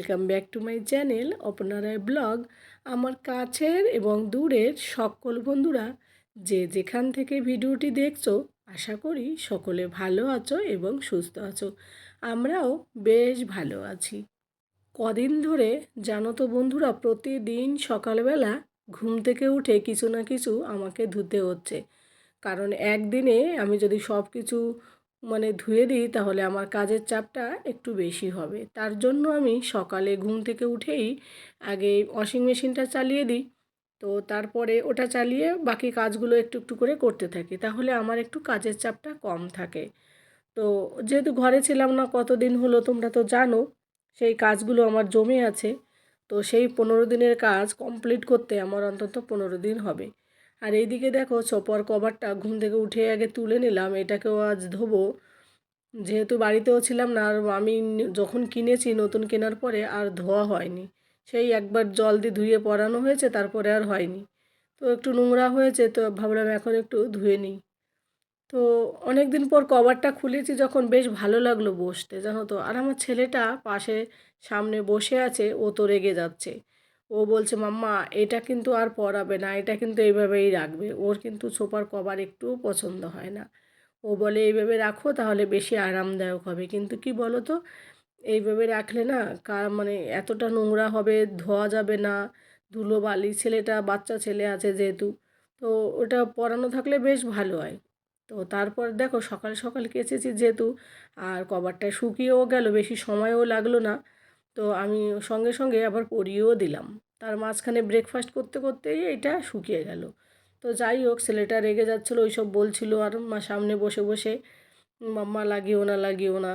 Welcome back to my channel অপনারায় blog আমার কাছের এবং দূরের সকল বন্ধুরা, যে যেখান থেকে ভিডিওটি দেখছ, আশা করি সকলে ভালো আছো এবং সুস্থ আছো। আমরাও বেশ ভালো আছি। কদিন ধরে, জানো তো বন্ধুরা, প্রতিদিন সকালবেলা ঘুম থেকে উঠে কিছু না কিছু আমাকে ধুতে হচ্ছে। কারণ একদিনে আমি যদি সব কিছু মানে ধুয়ে দিই, তাহলে আমার কাজের চাপটা একটু বেশি হবে। তার জন্য আমি সকালে ঘুম থেকে উঠেই আগে ওয়াশিং মেশিনটা চালিয়ে দিই। তো তারপরে ওটা চালিয়ে বাকি কাজগুলো একটু একটু করে করতে থাকি, তাহলে আমার একটু কাজের চাপটা কম থাকে। তো যেহেতু ঘরে ছিলাম না, কতদিন হলো তোমরা তো জানো, সেই কাজগুলো আমার জমে আছে। তো সেই পনেরো দিনের কাজ কমপ্লিট করতে আমার অন্তত পনেরো দিন হবে। আর এইদিকে দেখো চপর কভারটা ঘুম থেকে উঠে আগে তুলে নিলাম, এটাকেও আজ ধোবো। যেহেতু বাড়িতেও ছিলাম না, আর আমি যখন কিনেছি নতুন কেনার পরে আর ধোয়া হয়নি। সেই একবার জল দিয়ে ধুয়ে পরানো হয়েছে, তারপরে আর হয়নি। তো একটু নোংরা হয়েছে, তো ভাবলাম এখন একটু ধুয়ে নিই। তো অনেক দিন পর কভারটা খুলেছি, যখন বেশ ভালো লাগল বসতে, জানো তো। আর আমার ছেলেটা পাশে সামনে বসে আছে, ও তো রেগে যাচ্ছে। ও বলছে, মাম্মা, এটা কিন্তু আর পরাবে না, এটা কিন্তু এইভাবেই রাখবে। ওর কিন্তু সোপার কভার একটুও পছন্দ হয় না। ও বলে, এইভাবে রাখো, তাহলে বেশি আরামদায়ক হবে। কিন্তু কি বলো তো এইভাবে রাখলে না কার মানে এতটা নোংরা হবে, ধোয়া যাবে না, ধুলো বালি, ছেলেটা, বাচ্চা ছেলে আছে যেহেতু, তো ওটা পরানো থাকলে বেশ ভালো হয়। তো তারপর দেখো, সকাল সকাল কেচেছি যেহেতু, আর কভারটা শুকিয়েও গেল, বেশি সময়ও লাগল না। তো আমি সঙ্গে সঙ্গে আবার পরিয়েও দিলাম। তার মাঝখানে ব্রেকফাস্ট করতে করতেই এটা শুকিয়ে গেল। তো যাই হোক, ছেলেটা রেগে যাচ্ছিল, ওইসব বলছিল আর মা সামনে বসে বসে, মাম্মা, লাগিও না লাগিও না।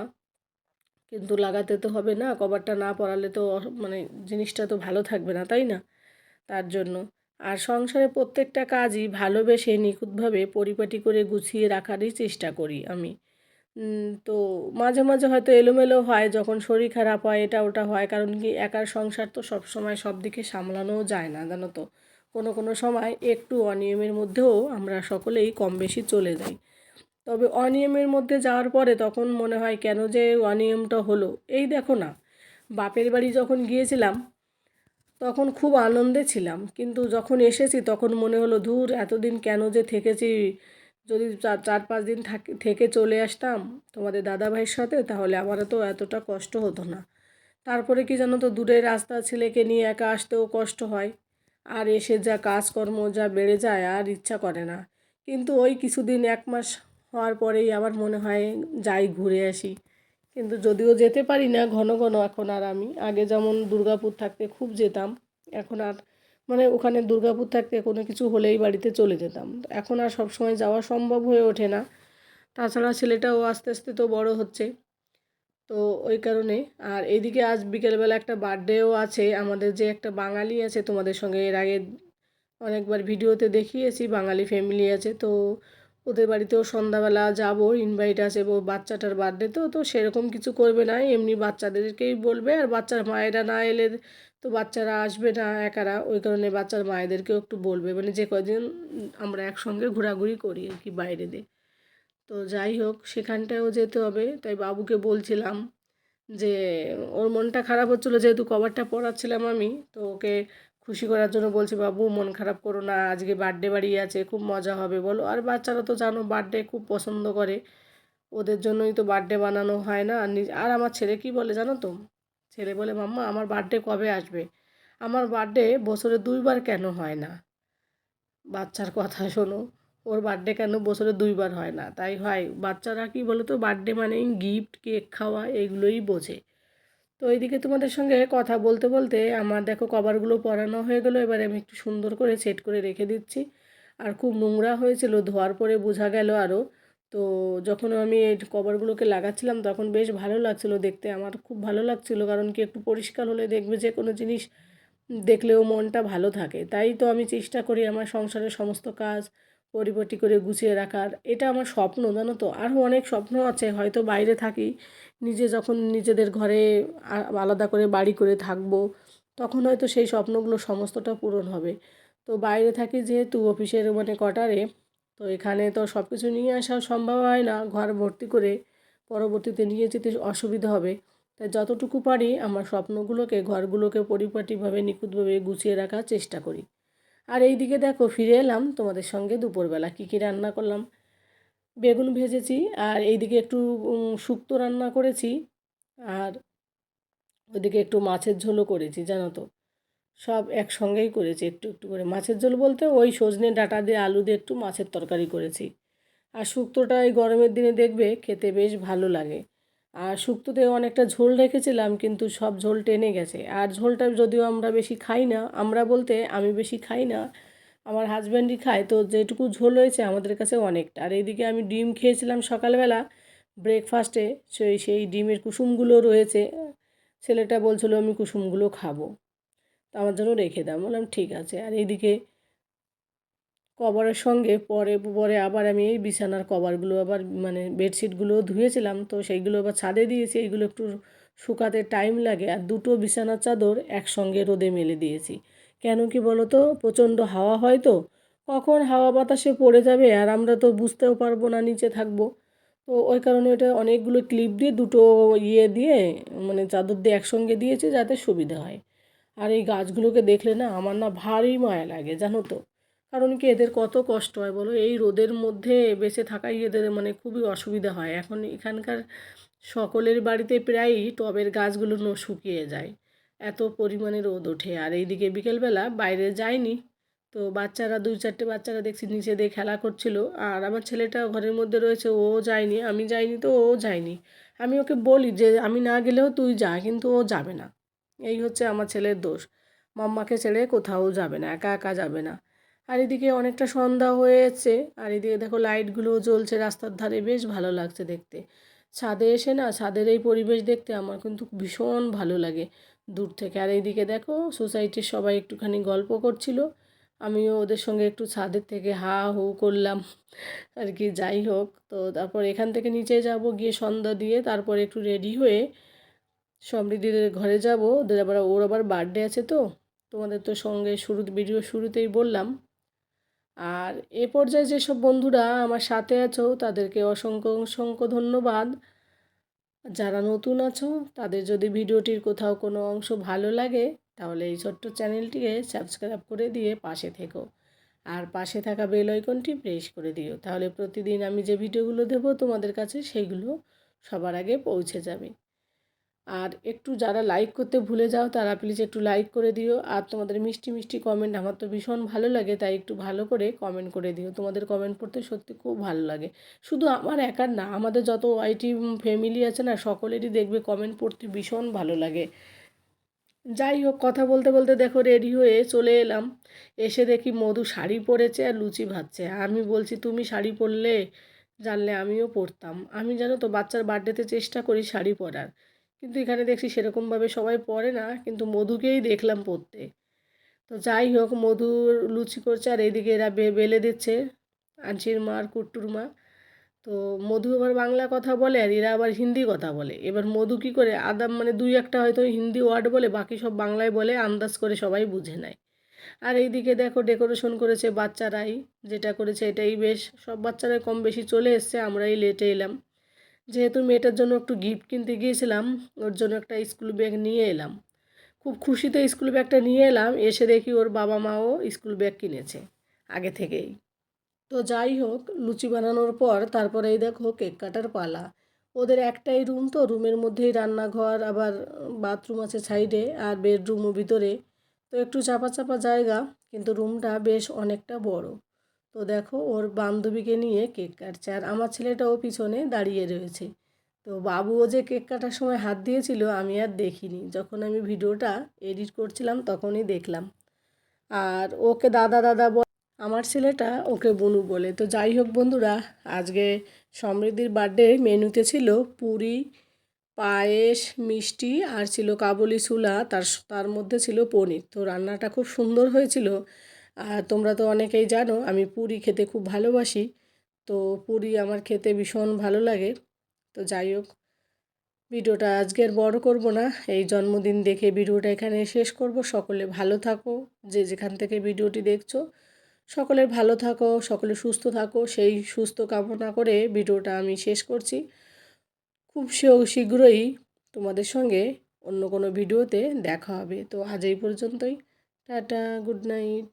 কিন্তু লাগাতে তো হবে না, কভারটা না পরালে তো মানে জিনিসটা তো ভালো থাকবে না, তাই না? তার জন্য। আর সংসারে প্রত্যেকটা কাজই ভালোবেসে নিখুঁতভাবে পরিপাটি করে গুছিয়ে রাখারই চেষ্টা করি আমি। তো মাঝে মাঝে হয়তো এলোমেলো হয়, যখন শরীর খারাপ হয়, এটা ওটা হয়, কারণ কি একার সংসার তো সব সময় সব দিকে সামলানোও যায় না, জানো তো। কোনো কোনো সময় একটু অনিয়মের মধ্যেও আমরা সকলেই কম বেশি চলে যাই। তবে অনিয়মের মধ্যে যাওয়ার পরে তখন মনে হয় কেন যে অনিয়মটা হলো। এই দেখো না, বাপের বাড়ি যখন গিয়েছিলাম, তখন খুব আনন্দে ছিলাম, কিন্তু যখন এসেছি তখন মনে হলো দূর এতদিন কেন যে থেকেছি যদি চার চার, পাঁচ দিন থাকে চলে আসতাম তোমাদের দাদাভাইয়ের সাথে, তাহলে আমারও তো এতটা কষ্ট হতো না। তারপরে কি জানো তো, দূরের রাস্তা ছেলেকে নিয়ে একা আসতেও কষ্ট হয়। আর এসে যা কাজকর্ম যা বেড়ে যায়, আর ইচ্ছা করে না। কিন্তু ওই কিছুদিন, এক মাস হওয়ার পরেই আমার মনে হয়, যাই ঘুরে আসি। কিন্তু যদিও যেতে পারি না, ঘন ঘন এখন আর আমি। আগে যেমন দুর্গাপুর থাকতে খুব যেতাম, এখন আর মানে ওখানে দুর্গাপুর থাকতে কোনো কিছু হলেই বাড়িতে চলে যেতাম। এখন আর সব সময় যাওয়া সম্ভব হয়ে ওঠে না। তাছাড়া ছেলেটাও আস্তে আস্তে তো বড় হচ্ছে। তো ওই কারণে আর এইদিকে আজ বিকেলবেলা একটা বার্থডেও আছে। আমাদের যে একটা বাঙালি আছে, তোমাদের সঙ্গে এর আগে অনেকবার ভিডিওতে দেখিয়েছি, বাঙালি ফ্যামিলি আছে। তো ওদের বাড়িতেও সন্ধ্যাবেলা যাব ইনভাইট আছে ও বাচ্চাটার বার্থডে তো তো সেরকম কিছু করবে না। এমনি বাচ্চাদেরকেই বলবে আর বাচ্চার মায়েরা না এলে তো বাচ্চারা আসবে না একারা, ওই কারণে বাচ্চার মায়েদেরকেও একটু বলবে। মানে যে কদিন আমরা একসঙ্গে ঘোরাঘুরি করি আর কি বাইরে দিয়ে। তো যাই হোক, সেখানটায়ও যেতে হবে। তাই বাবুকে বলছিলাম যে, ওর মনটা খারাপ হচ্ছিল যেহেতু কভারটা পড়াচ্ছিলাম আমি। তো ওকে খুশি করার জন্য বলছি, বাবু, মন খারাপ করো না, আজকে বার্থডে বাড়ি আছে, খুব মজা হবে, বলো। আর বাচ্চারা তো জানো বার্থডে খুব পছন্দ করে। ওদের জন্যই তো বার্থডে বানানো হয় না, আর আমার ছেলে কি বলে জানো তো? ছেলে বলে, মাম্মা, আমার বার্থডে কবে আসবে? আমার বার্থডে বছরে দুইবার কেন হয় না? বাচ্চার কথা শোনো, ওর বার্থডে কেন বছরে দুইবার হয় না? তাই হয়, বাচ্চারা কি বলো তো বার্থডে মানে গিফট কেক খাওয়া, এগুলোই বোঝে। তো এইদিকে তোমাদের সঙ্গে কথা বলতে বলতে আমার দেখো কভারগুলো পরানো হয়ে গেলো, এবারে আমি একটু সুন্দর করে সেট করে রেখে দিচ্ছি। আর খুব নোংরা হয়েছিল, ধোয়ার পরে বোঝা গেল আরও তো যখন আমি এই কভারগুলোকে লাগাচ্ছিলাম, তখন বেশ ভালো লাগছিল দেখতে। আমার খুব ভালো লাগছিল কারণ কি একটু পরিষ্কার হলে দেখবে যে কোনো জিনিস দেখলেও মনটা ভালো থাকে। তাই তো আমি চেষ্টা করি আমার সংসারের সমস্ত কাজ পরিপাটি করে গুছিয়ে রাখার। এটা আমার স্বপ্ন, জানো তো? আরও অনেক স্বপ্ন আছে, হয়তো বাইরে থাকি। নিজে যখন নিজেদের ঘরে আলাদা করে বাড়ি করে থাকব, তখন হয়তো সেই স্বপ্নগুলো সমস্তটা পূরণ হবে। তো বাইরে থাকি যেহেতু অফিসের মানে কোয়ার্টারে তো এখানে তো সব কিছু নিয়ে আসা সম্ভব হয় না, ঘর ভর্তি করে পরবর্তীতে নিয়ে যেতে অসুবিধা হবে। তাই যতটুকু পারি আমার স্বপ্নগুলোকে, ঘরগুলোকে পরিপাটিভাবে, নিখুঁতভাবে গুছিয়ে রাখার চেষ্টা করি। আর এই দিকে দেখো, ফিরে এলাম তোমাদের সঙ্গে দুপুরবেলা। কী কী রান্না করলাম? বেগুন ভেজেছি, আর এইদিকে একটু শুক্তো রান্না করেছি, আর ওদিকে একটু মাছের ঝোলও করেছি, জানো তো। সব একসঙ্গেই করেছি একটু একটু করে। মাছের ঝোল বলতে ওই সজনে ডাঁটা দিয়ে আলু দিয়ে একটু মাছের তরকারি করেছি। আর শুক্তোটা এই গরমের দিনে দেখবে খেতে বেশ ভালো লাগে। আর শুক্তোতে অনেকটা ঝোল রেখেছিলাম কিন্তু সব ঝোল টেনে গেছে। আর ঝোলটা যদিও আমরা বেশি খাই না, আমরা বলতে আমি বেশি খাই না, আমার হাজব্যান্ডই খায়, তো যেটুকু ঝোল হয়েছে আমাদের কাছে অনেকটা। আর এইদিকে আমি ডিম খেয়েছিলাম সকালবেলা ব্রেকফাস্টে সেই সেই ডিমের কুসুমগুলো রয়েছে। ছেলেটা বলছিল আমি কুসুমগুলো খাব। তো আমার জন্য রেখে দাও। বললাম, ঠিক আছে। আর এইদিকে কভারের সঙ্গে পরে পরে আবার আমি এই বিছানার কভারগুলো আবার মানে বেডশিটগুলো ধুয়েছিলাম। তো সেইগুলো আবার ছাদে দিয়েছি। এইগুলো একটু শুকাতে টাইম লাগে। আর দুটো বিছানার চাদর একসঙ্গে রোদে মেলে দিয়েছি। কেন কি বলো তো প্রচণ্ড হাওয়া হয় তো। কখন হাওয়া বাতাসে পড়ে যাবে? আর আমরা তো বুঝতেও পারব না নিচে থাকব। তো ওই কারণে ওটা অনেকগুলো ক্লিপ দিয়ে দুটো ইয়ে দিয়ে মানে চাদর দিয়ে একসঙ্গে দিয়েছি যাতে সুবিধা হয়। আর এই গাছগুলোকে দেখলে না আমার না ভারী মায়া লাগে, জানো তো। কারণ কি এদের কত কষ্ট হয় বলো? এই রোদের মধ্যে বেঁচে থাকাই এদের মানে খুবই অসুবিধা হয়। এখন এখানকার সকলের বাড়িতে প্রায়ই টবের গাছগুলো ন শুকিয়ে যায়। এত পরিমাণে রোদ ওঠে। আর এইদিকে বিকেলবেলা বাইরে যায়নি তো বাচ্চারা, দুই চারটে বাচ্চারা দেখছি নিচে দিয়ে খেলা করছিল। আর আমার ছেলেটা ঘরের মধ্যে রয়েছে, ও যায়নি। আমি যাইনি তো ও যায়নি। আমি ওকে বলি যে, আমি না গেলেও তুই যা, কিন্তু ও যাবে না। এই হচ্ছে আমার ছেলের দোষ। মাম্মাকে ছেড়ে কোথাও যাবে না, একা একা যাবে না। আর এদিকে অনেকটা সন্ধ্যা হয়ে হয়েছে, আর এদিকে দেখো লাইটগুলোও জ্বলছে রাস্তার ধারে, বেশ ভালো লাগছে দেখতে। ছাদে এসে না, ছাদের এই পরিবেশ দেখতে আমার কিন্তু ভীষণ ভালো লাগে দূর থেকে। আর এইদিকে দেখো সোসাইটির সবাই একটুখানি গল্প করছিল, আমিও ওদের সঙ্গে একটু ছাদের থেকে হা হু করলাম আর কি, যাই হোক। তো তারপর এখান থেকে নিচে যাব, গিয়ে সন্ধ্যা দিয়ে তারপর একটু রেডি হয়ে সমৃদ্ধিদের ঘরে যাব, ওদের আবার, ওর আবার বার্থডে আছে তো। তোমাদের তো সঙ্গে শুরু ভিডিও শুরুতেই বললাম। আর এ পর্যায়ে যেসব বন্ধুরা আমার সাথে আছো, তাদেরকে অসংখ্য অসংখ্য ধন্যবাদ। যারা নতুন আছো, তাদের যদি ভিডিওটির কোথাও কোনো অংশ ভালো লাগে, তাহলে এই ছোট্ট চ্যানেলটিকে সাবস্ক্রাইব করে দিয়ে পাশে থেকো। আর পাশে থাকা বেল আইকনটি প্রেস করে দিও। তাহলে প্রতিদিন আমি যে ভিডিওগুলো দেবো তোমাদের কাছে সেইগুলো সবার আগে পৌঁছে যাবে। আর একটু যারা লাইক করতে ভুলে যাও, তারা প্লিজ একটু লাইক করে দিও। আর তোমাদের মিষ্টি মিষ্টি কমেন্ট আমার তো ভীষণ ভালো লাগে, তাই একটু ভালো করে কমেন্ট করে দিও। তোমাদের কমেন্ট পড়তে সত্যি খুব ভালো লাগে। শুধু আমার একার না, আমাদের যত আইটি ফ্যামিলি আছে না, সকলেরই দেখবে কমেন্ট পড়তে ভীষণ ভালো লাগে। যাই হোক, কথা বলতে বলতে দেখো রেডি হয়ে চলে এলাম। এসে দেখি মধু শাড়ি পরেছে আর লুচি ভাজছে। আমি বলছি, তুমি শাড়ি পরলে? জানলে আমিও পরতাম। আমি জানো তো, বাচ্চার বার্থডেতে চেষ্টা করি শাড়ি পরার। কিন্তু এখানে দেখছি সেরকমভাবে সবাই পরে না, কিন্তু মধুকেই দেখলাম পরতে তো যাই হোক, মধুর লুচি করছে আর এইদিকে এরা বেলে দিচ্ছে আনচির মা আর কুট্টুর মা। তো মধু আবার বাংলা কথা বলে আর এরা আবার হিন্দি কথা বলে। এবার মধু কী করে, আদাম মানে দুই একটা হয়তো হিন্দি ওয়ার্ড বলে, বাকি সব বাংলায় বলে, আন্দাজ করে সবাই বুঝে নেয়। আর এইদিকে দেখো ডেকোরেশন করেছে বাচ্চারাই, যেটা করেছে এটাই বেশ। সব বাচ্চারাই কম বেশি চলে এসছে, আমরাই লেটে এলাম। যেহেতু মেয়েটার জন্য একটু গিফট কিনতে গিয়েছিলাম, ওর জন্য একটা স্কুল ব্যাগ নিয়ে এলাম। খুব খুশিতে স্কুল ব্যাগটা নিয়ে এলাম, এসে দেখি ওর বাবা মাও স্কুল ব্যাগ কিনেছে, আগে থেকেই। তো যাই হোক, লুচি বানানোর পর তারপরে এই দেখো কেক কাটার পালা। ওদের একটাই রুম তো রুমের মধ্যেই রান্নাঘর, আবার বাথরুম আছে সাইডে আর বেডরুমও ভিতরে। তো একটু চাপা চাপা জায়গা, কিন্তু রুমটা বেশ অনেকটা বড়। তো দেখো ওর বান্ধবীকে নিয়ে কেক কাটছে আর আমার ছেলেটাও পিছনে দাঁড়িয়ে রয়েছে। তো বাবুও যে কেক কাটার সময় হাত দিয়েছিল আমি আর দেখিনি। যখন আমি ভিডিওটা এডিট করছিলাম তখনই দেখলাম। আর ওকে দাদা দাদা বল, আমার ছেলেটা ওকে বনু বলে। তো যাই হোক বন্ধুরা, আজকে সমৃদ্ধির বার্থডে মেনুতে ছিল পুরি, পায়েস, মিষ্টি আর ছিল কাবুলি ছোলা। তার তার মধ্যে ছিল পনির। তো রান্নাটা খুব সুন্দর হয়েছিল। আর তোমরা তো অনেকেই জানো, আমি পুরি খেতে খুব ভালোবাসি। তো পুরি আমার খেতে ভীষণ ভালো লাগে। তো যাই হোক, ভিডিওটা আজকে আর বড় করব না, এই জন্মদিন দেখে ভিডিওটা এখানে শেষ করব। সকলে ভালো থাকো, যে যেখান থেকে ভিডিওটি দেখছ সকলের ভালো থাকো, সকলে সুস্থ থাকো। সেই সুস্থ কামনা করে ভিডিওটা আমি শেষ করছি। খুব শীঘ্রই তোমাদের সঙ্গে অন্য কোনো ভিডিওতে দেখা হবে। তো আজ এই পর্যন্তই। Tata, good night.